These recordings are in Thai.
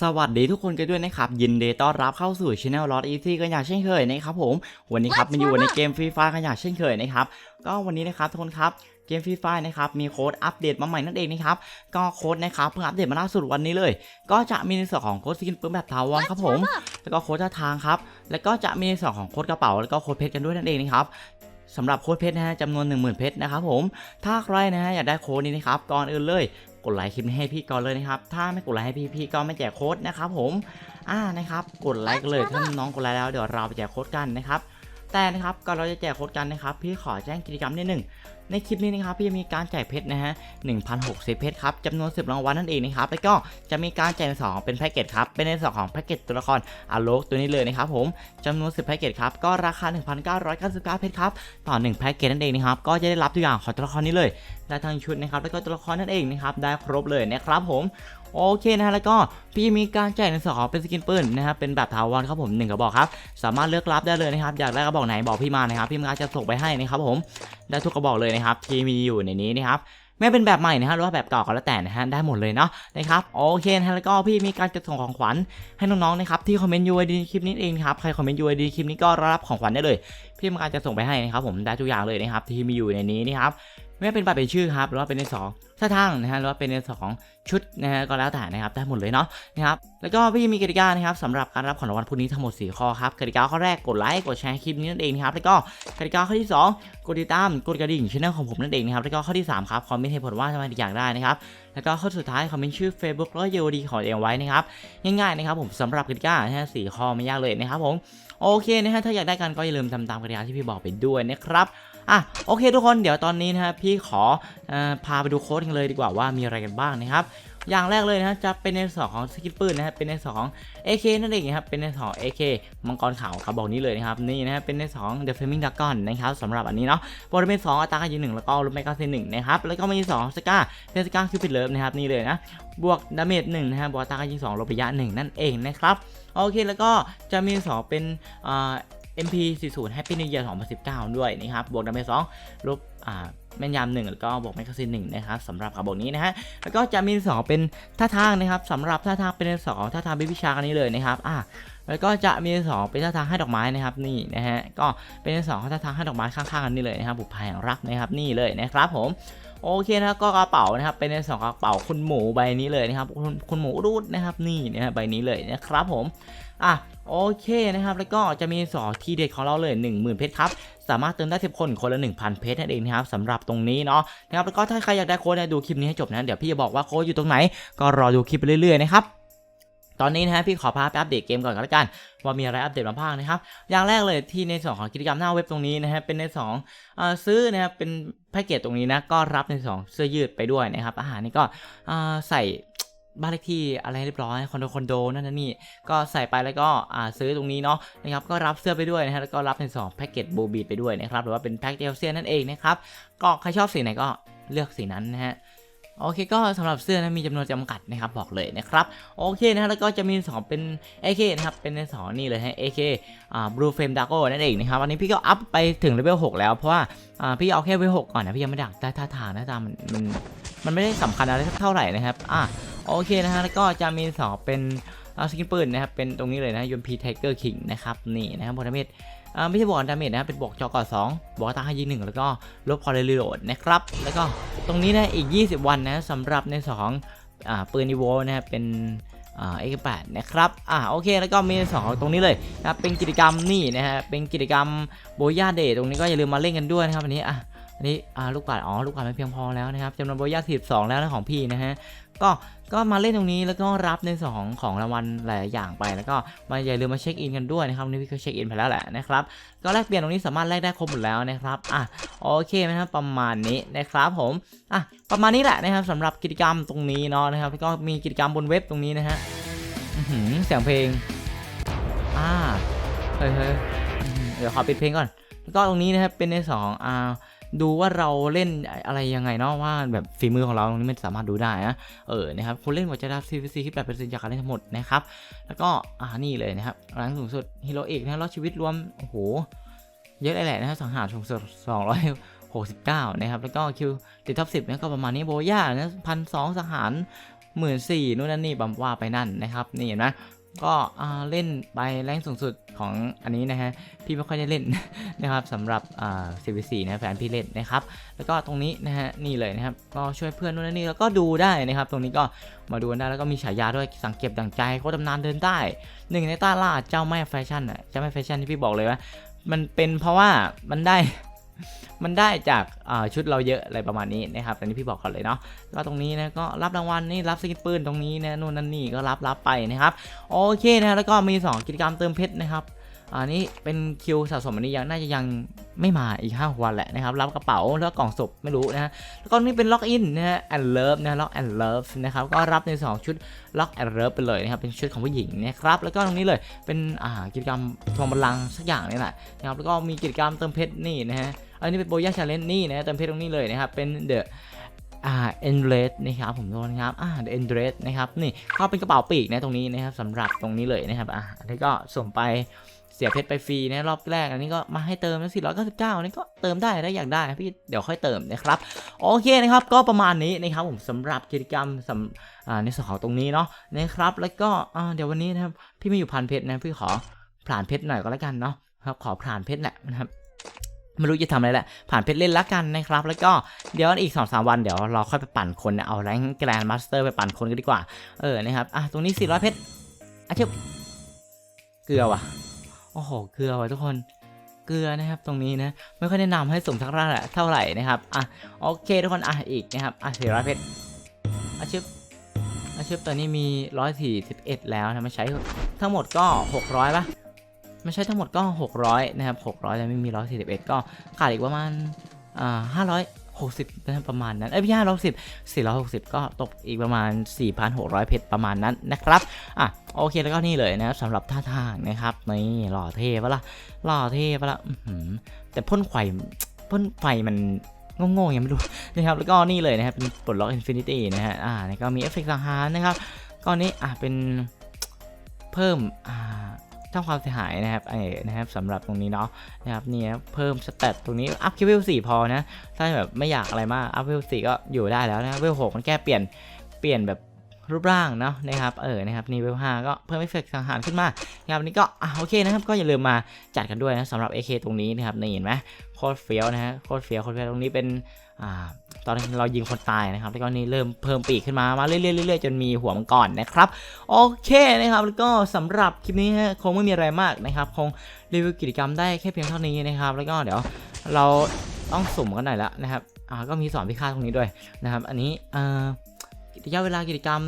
สวัสดีทุกคนกันด้วยนะครับ ยินดีต้อนรับเข้าสู่ช anel Lord Easy กันอย่างเช่นเคยนะครับผม วันนี้ครับ What's มาอยู่ up? ในเกมฟรีไฟกันอย่างเช่นเคยนะครับก็วันนี้นะครับทุกคนครับเกมฟรีไฟนะครับมีโค้ดอัปเดตมาใหม่นั่นเองนะครับก็โค้ดนะครับเพิ่งอัปเดตมาล่าสุดวันนี้เลย ก็จะมีในส่วนของโค้ดสกินปืนแบบถาวรครับผม แล้วก็โค้ดท่าทางครับแล้วก็จะมีในส่วนของโค้ดกระเป๋าแล้วก็โค้ดเพชรกันด้วยนั่นเองนะครับสำหรับโค้ดเพชรนะฮะจำนวน 10,000 เพชรนะครับผม ถ้าใครนะฮะอยากได้โค้ดนี้นะครับก่อนอื่นเลย กดไลค์คลิปนี้ให้พี่ก่อนเลยนะครับ ถ้าไม่กดไลค์ให้พี่พี่ก็ไม่แจกโค้ดนะครับผม อ่านะครับ กดไลค์กันเลยถ้าน้องกดไลค์แล้วเดี๋ยวเราไปแจกโค้ดกันนะครับ แต่นะครับก่อนเราจะแจกโค้ดกันนะครับ พี่ขอแจ้งกิจกรรมนิดหนึ่งในคลิปนี้นะครับพี่จะมีการแจกเพชรนะฮะ1,060เพชรครับจำนวน 10 รางวัลนั่นเองนะครับแล้วก็จะมีการแจกในสองเป็นแพ็กเกจครับเป็นในส่วนของแพ็กเกจตัวละครอาโลกตัวนี้เลยนะครับผมจำนวน 10แพ็กเกจครับก็ราคา 1,999เพชรครับต่อ 1 แพ็กเกจนั่นเองนะครับก็จะได้รับทุกอย่างของตัวละครนี้เลยได้ทั้งชุดนะครับแล้วก็ตัวละครนั่นเองนะครับได้ครบเลยนะครับผม โอเคนะฮะแล้วก็พี่มีการแจกในส่วนของเป็นสกินปืนนะครับเป็นแบบถาวรครับผมหนึ่งกระบอกครับสามารถเลือกรับได้เลยนะครับอยากได้กระบอกไหนบอกพี่มานะครับพี่มาจะส่งไปให้นะครับผมได้ทุกกระบอกเลยนะครับที่มีอยู่ในนี้นะครับไม่เป็นแบบใหม่นะครับหรือว่าแบบเก่าก็แล้วแต่นะฮะได้หมดเลยเนาะนะครับโอเคนะฮะแล้วก็พี่มีการจัดส่งของขวัญให้น้องๆนะครับที่คอมเมนต์ UID คลิปนี้เองครับใครคอมเมนต์ UID คลิปนี้ก็รับของขวัญได้เลย พี่มีการจะส่งไปให้นะครับผมได้ทุกอย่างเลยนะครับที่มีอยู่ในนี้นะครับ ไม่ว่าเป็นบัตรเป็นชื่อครับหรือว่าเป็นในสองท่าทางนะฮะหรือว่าเป็นในสองชุดนะฮะก็แล้วแต่นะครับได้หมดเลยเนาะนะครับแล้วก็พี่มีกติกานะครับสำหรับการรับของรางวัลพวกนี้ทั้งหมด 4 ข้อครับกติกาข้อแรกกดไลค์กดแชร์คลิปนี้นั่นเองนะครับแล้วก็กติกาข้อที่สองกดติดตามกดกระดิ่งช่องของผมนั่นเองนะครับแล้วก็ข้อที่สามครับคอมเมนต์เหตุผลว่าทำไมถึงอยากได้นะครับแล้วก็ข้อสุดท้ายคอมเมนต์ชื่อ Facebook แล้วก็ UID ของตัวเองไว้นะครับง่ายๆนะครับผมสำหรับกติกานะฮะสี่ข้อไม่ยากเลยนะครับผม โอเคนะฮะถ้าอยากได้กันก็อย่าลืมทำตามกติกาที่พี่บอกไปด้วยนะครับอะโอเคทุกคนเดี๋ยวตอนนี้นะฮะพี่ขออพาไปดูโค้ดกันเลยดีกว่าว่ามีอะไรกันบ้างนะครับ อย่างแรกเลยนะจะเป็นในส่วนของสกิลปืนนะฮะเป็นในส่วนของ AK นั่นเองครับเป็นในส่วนของ AK มังกรขาวครับบอกนี้เลยนะครับนี่นะฮะเป็นในส่วนของ The Flaming Dragon นะครับสำหรับอันนี้เนาะบริเวณ2อัตราการยิงหนึ่งแล้วก็ลดแมกกาซีนหนึ่งนะครับแล้วก็มี2สกาเป็นสก้าคิวปิดเลิฟนะครับนี่เลยนะบวกดาเมจหนึ่งนะฮะบบวกอัตราการยิงสองลดระยะหนึ่งนั่นเองนะครับโอเคแล้วก็จะมี2เป็นอ่า MP40 Happy New Year 2019 ด้วยนะครับบวกดาเมจ2ลบ แม่นยำหนึ่งแล้วก็บวกแมกกาซีนหนึ่งนะครับสำหรับขบวกนี้นะฮะแล้วก็จะมีสองเป็นท่าทางนะครับสำหรับท่าทางเป็นสองท่าทางบิบิชากันนี้เลยนะครับอ่าแล้วก็จะมีสองเป็นท่าทางให้ดอกไม้นะครับนี่นะฮะก็เป็นสองท่าทางให้ดอกไม้ข้างๆกันนี่เลยนะครับบุพเพแห่งรักนะครับนี่เลยนะครับผม โอเคนะก็กระเป๋านะครับเป็นในสองกระเป๋าคุณหมูใบนี้เลยนะครับคุณคุณหมูรูดนะครับนี่นะใบนี้เลยนะครับผมอะโอเคนะครับแล้วก็จะมีสอทีเด็ดของเราเลย 10,000 เพชรครับสามารถเติมได้ 10 คนคนละ 1,000 เพชรนั่นเองนะครับสำหรับตรงนี้เนาะนะครับแล้วก็ถ้าใครอยากได้โค้ดเนยดูคลิปนี้ให้จบนะเดี๋ยวพี่จะบอกว่าโค้ดอยู่ตรงไหน ก็รอดูคลิปไปเรื่อยๆนะครับ ตอนนี้นะฮะพี่ขอพาไปอัปเดตเกมก่อนก็แล้วกันว่ามีอะไรอัปเดตมาบ้างนะครับ อย่างแรกเลยที่ในส่วนของกิจกรรมหน้าเว็บตรงนี้นะฮะเป็นในสองอซื้อนะครับเป็นแพ็กเกจตรงนี้นะก็รับในสองเสื้อยืดไปด้วยนะครับอาหารนี่ก็ใส่บ้านเลขที่อะไรเรียบร้อยคอนโดคอนโดนั่นนี่ก็ใส่ไปแล้วก็ซื้อตรงนี้เนาะนะครับก็รับเสื้อไปด้วยนะฮะแล้วก็รับในสองแพ็กเกจบูบีไปด้วยนะครับหรือว่าเป็นแพ็กเดลเซียนั่นเองนะครับก็ใครชอบสีไหนก็เลือกสีนั้นนะฮะ โอเคก็สำหรับเสื้อนะมีจำนวนจำกัดนะครับบอกเลยนะครับโอเคนะแล้วก็จะมีสองเป็น AK นะครับเป็นในสองนี่เลยฮะ AK อ่า Blue Flame Dago นั่นเองนะครับวันนี้พี่ก็อัพไปถึงเลเวล6แล้วเพราะว่าอ่าพี่เอาแค่เลเวล6ก่อนนะพี่ยังไม่ดักได้ท่าทางน้าตามันมันมันไม่ได้สำคัญอะไรเท่าไหร่นะครับอะโอเคนะฮะแล้วก็จะมีสองเป็นอ่าสกินปืนนะครับเป็นตรงนี้เลยนะยนพีไทเกอร์คิงนะครับนี่นะครับบอดาเมจอ่า ไม่ใช่บวกดาเมจนะครับเป็นบวกจอก่อ2บวกตาให้ยิงหนึ่งแล้วก็ลบพอเลรีโหลดนะครับแล้วก็ตรงนี้นะอีก 20 วันนะสำหรับในสองอ่าปืนอีโวนะครับเป็นอ่า X8 นะครับ อ่า โอเค แล้วก็มีสองตรงนี้เลยนะเป็นกิจกรรมนี่นะฮะ เป็นกิจกรรมโบย่าเดย์ตรงนี้ก็อย่าลืมมาเล่นกันด้วยนะครับอันนี้ อะ อันนี้อ่ลูกปัดอ๋อลูกปัดไม่เพียงพอแล้วนะครับจำนวนโบย่า12แล้วนะของพี่นะฮะก็ก็มาเล่นตรงนี้แล้วก็รับในส่วนของของรางวัลหลายอย่างไปแล้วก็มาอย่าลืมมาเช็คอินกันด้วยนะครับนี่พี่ก็เช็คอินไปแล้วแหละนะครับก็แลกเปลี่ยนตรงนี้สามารถแลกได้ครบหมดแล้วนะครับอะโอเคนะครับประมาณนี้นะครับผมอะประมาณนี้แหละนะครับสำหรับกิจกรรมตรงนี้เนาะนะครับแล้วก็มีกิจกรรมบนเว็บตรงนี้นะฮะหือเสียงเพลงอ่าเฮ้ยเฮ้ยเดี๋ยวขอปิดเพลงก่อนแล้วก็ตรงนี้นะครับเป็นในสองอ่า ดูว่าเราเล่นอะไรยังไงเนาะว่าแบบฝีมือของเราตรงนี้มันสามารถดูได้นะเออนะครับคนเล่นหัวใจดาว CVC ที่แบบเป็นสินจากการเล่นทั้งหมดนะครับแล้วก็อ่านี่เลยนะครับรังสูงสุดฮีโร่เอกนะรอดชีวิตรวมโอ้โหเยอะเลยแหละนะฮะสังหารสูงสุด269 นะครับ แล้วก็คิวติดท็อป10เนี่ยก็ประมาณนี้โบย่านะพันสองสังหารหมื่นสี่นู่นนั่นนี่บัมว่าไปนั่นนะครับ นี่เห็นไหม ก็เล่นไปแรงสูงสุดของอันนี้นะฮะพี่ไม่ค่อยได้เล่นนะครับสำหรับอ่า CVC นะแฟนพี่เล่นนะครับ แล้วก็ตรงนี้นะฮะนี่เลยนะครับก็ช่วยเพื่อนนู่นนี่แล้วก็ดูได้นะครับ ตรงนี้ก็มาดูได้แล้วก็มีฉายาด้วยสังเกตดั่งใจโคตรตำนานเดินได้หนึ่งในต้าล่าเจ้าแม่แฟชั่นอะเจ้าแม่แฟชั่นที่พี่บอกเลยว่ามันเป็นเพราะว่ามันได้ มันได้จากชุดเราเยอะอะไรประมาณนี้นะครับแต่นี้พี่บอกก่อนเลยเนาะก็ตรงนี้นะก็รับรางวัลนี่รับสกินปืนตรงนี้นะนู่นนั่นนี่ก็รับรับไปนะครับโอเคนะแล้วก็มี 2 กิจกรรมเติมเพชรนะครับอันนี้เป็นคิวสะสมอันนี้ยังน่าจะยัง ไม่มาอีก 5 วันแหละนะครับ รับกระเป๋าแล้วกล่องศพไม่รู้นะฮะแล้วก็นี่เป็นล็อกอินนะฮะ and love นะ lock and love นะครับ ก็รับใน2ชุด lock and love ไปเลยนะครับ เป็นชุดของผู้หญิงนะครับ แล้วก็ตรงนี้เลยเป็นอ่ากิจกรรมทวงบัลลังก์สักอย่างนี่แหละนะครับ แล้วก็มีกิจกรรมเติมเพชรนี่นะฮะ อันนี้เป็นโบย่าชาเลนจ์นี่นะเติมเพชรตรงนี้เลยนะครับ เป็น the อ่า endless นะครับผมโดนครับอ่า the endless นะครับนี่ก็เป็นกระเป๋าปีกนะตรงนี้นะครับสำหรับตรงนี้เลยนะครับอ่าอันนี้ก็ส่งไป เสียเพชรไปฟรีในรอบแรกอันนี้ก็มาให้เติมนะ499อันนี้ก็เติมได้ถ้าอยากได้พี่เดี๋ยวค่อยเติมนะครับโอเคนะครับก็ประมาณนี้นะครับผมสำหรับกิจกรรมสำในส่วนของตรงนี้เนาะนะครับ แล้วก็เดี๋ยววันนี้นะครับพี่ไม่อยู่พันเพชรนะพี่ขอผ่านเพชรหน่อยก็แล้วกันเนาะครับขอผ่านเพชรแหละนะครับไม่รู้จะทำอะไรแหละ ผ่านเพชรเล่นละกันนะครับ แล้วก็เดี๋ยวอีก2อสวันเดี๋ยวเราค่อยไปปั่นคนนะเอาแรงแกรนด์มาสเตอร์ไปปั่นคนกันดีกว่า เออ นะครับ อะ ตรงนี้ 400 เพชรอะเทียบเกลือว่ะ โอ้โห เกลือว่ะทุกคน เกลือนะครับตรงนี้นะ ไม่ค่อยแนะนำให้สุ่มทักษะเท่าไหร่นะครับ อะ โอเคทุกคน อะ อีกนะครับ อะ400เพชรอะเทียบอะเทียบตอนนี้มี 141 แล้วนะม่ใช้ทั้งหมดก็ 600ป่ะไม่ใช่ทั้งหมดก็ 600 นะครับ 600แต่ไม่มี 141 ก็ขาดอีกประมาณอ่า 560นะครับประมาณนั้น เอ้ยไม่ใช่560 460ก็ตกอีกประมาณ 4,600 เพชรประมาณนั้นนะครับ อะโอเคแล้วก็นี่เลยนะสำหรับท่าทางนะครับนี่หล่อเท่ปะล่ะหล่อเท่ปะล่ะแต่พ่นไฟพ่นไฟมันโง่ๆยังไม่รู้นะครับแล้วก็นี่เลยนะครับเป็นปลดล็อกอินฟินิตี้นะฮะอ่าแล้วก็มีเอฟเฟกต์สังหารนะครับก็นี้อะเป็นเพิ่มอ่า สร้างความเสียหายนะครับเออนะครับสำหรับตรงนี้เนาะนะครับเนี่ยเพิ่มสเตตตรงนี้อัพคิวเวลสี่พอนะถ้าแบบไม่อยากอะไรมากอัพเวลสี่ก็อยู่ได้แล้วนะเวลหกมันแค่เปลี่ยนเปลี่ยนแบบรูปร่างเนาะนะครับเออนะครับนี่เวลห้าก็เพิ่มเอฟเฟกต์สังหารขึ้นมาครับนนี้ก็อะโอเคนะครับก็อย่าลืมมาจัดกันด้วยนะสำหรับ AK ตรงนี้นะครับนี่เห็นไหมโคตรเฟี้ยวนะฮะโคตรเฟี้ยวโคตรเฟี้ยวตรงนี้เป็น อ่าตอนเรายิงคนตายนะครับ แล้วก็นี่เริ่มเพิ่มปีกขึ้นมา มาเรื่อยๆจนมีหัวมังกรนะครับ โอเคนะครับ แล้วก็สำหรับคลิปนี้ฮะคงไม่มีอะไรมากนะครับ คงรีวิวกิจกรรมได้แค่เพียงเท่านี้นะครับ แล้วก็เดี๋ยวเราต้องสุ่มกันหน่อยละนะครับ อ่า ก็มีสอนพิฆาตตรงนี้ด้วยนะครับ อันนี้เอ่อระยะเวลากิจกรรม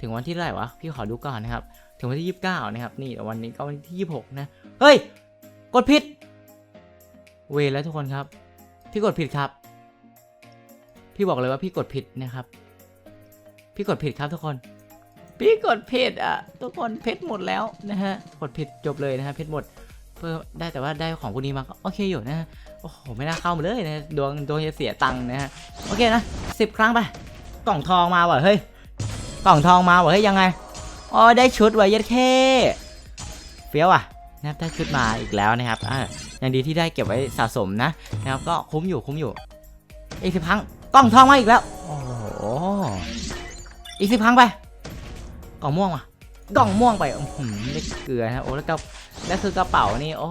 ถึงวันที่เท่าไหร่วะ พี่ขอดูก่อนนะครับ ถึงวันที่ 29 นะครับ นี่แต่วันนี้ก็วันที่26นะ เฮ้ย กดผิด เวแล้วทุกคนครับ พี่กดผิดครับ พี่บอกเลยว่าพี่กดผิดนะครับ พี่กดผิดครับทุกคน พี่กดผิดอะ ทุกคนเพชรหมดแล้วนะฮะ กดผิดจบเลยนะฮะเพชรหมด เพื่อได้แต่ว่าได้ของพวกนี้มาก็โอเคอยู่นะฮะ โอ้โหไม่น่าเข้ามาเลยนะดวงดวงจะเสียตังค์นะฮะ โอเคนะสิบครั้งไป กล่องทองมาว่ะเฮ้ย กล่องทองมาว่ะเฮ้ยยังไง อ๋อได้ชุดว่ะยัดเข้เฟี้ยวอะนะครับได้ชุดมาอีกแล้วนะครับอ่าอย่างดีที่ได้เก็บไว้สะสมนะนะครับก็คุ้มอยู่คุ้มอยู่อีกสิบครั้ง กล่องทองมาอีกแล้ว โอ้โห อีกสิบครั้งไป กล่องม่วงว่ะ กล่องม่วงไปอื้อหือได้เกลือนะโอ้แล้วก็แล้วคือกระเป๋านี่ โอ้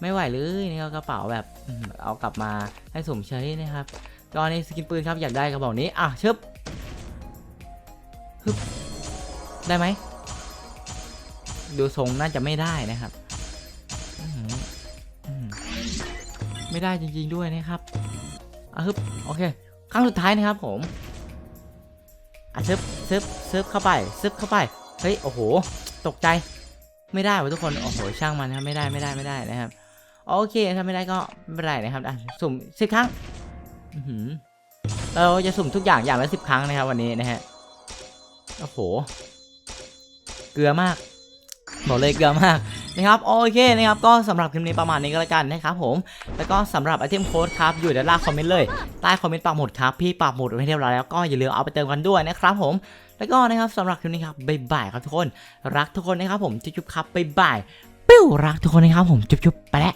ไม่ไหวเลยนี่ก็กระเป๋าแบบอื้อหือเอากลับมาให้สมใช้นะครับก็นี่สกินปืนครับอยากได้กระเป๋านี้ อะชึบฮึบได้ไหม ดูทรงน่าจะไม่ได้นะครับอื้อหืออื้อหือไม่ได้จริงๆด้วยนะครับ อะฮึบโอเคครั้งสุดท้ายนะครับผมอะซึบซึบซึบเข้าไปซึบเข้าไปเฮ้ยโอ้โห ตกใจไม่ได้วะทุกคนโอ้โหช่างมันนะครับไม่ได้ไม่ได้ไม่ได้นะครับโอเคถ้าไม่ได้ก็ไม่เป็นไรนะครับอะสุ่มสิบครั้งอื้อหือเราจะสุ่มทุกอย่างอย่างละสิบครั้งนะครับวันนี้นะฮะโอ้โห เกลือมาก บอกเลยเกลือมากนะครับโอเคนะครับก็สำหรับคลิปนี้ประมาณนี้ก็แล้วกันนะครับผมแล้วก็สำหรับไอเทมโค้ดครับอยู่ด้านล่างคอมเมนต์เลยใต้คอมเมนต์ปักหมุดครับพี่ปักหมุดไว้เรียบร้อยแล้วก็อย่าลืมเอาไปเติมกันด้วยนะครับผมแล้วก็นะครับสำหรับคลิปนี้ครับบ๊ายบายครับทุกคน รักทุกคนนะครับผมจุ๊บๆครับบ๊ายบายปิ้วรักทุกคนนะครับผมจุ๊บๆไปแล้ว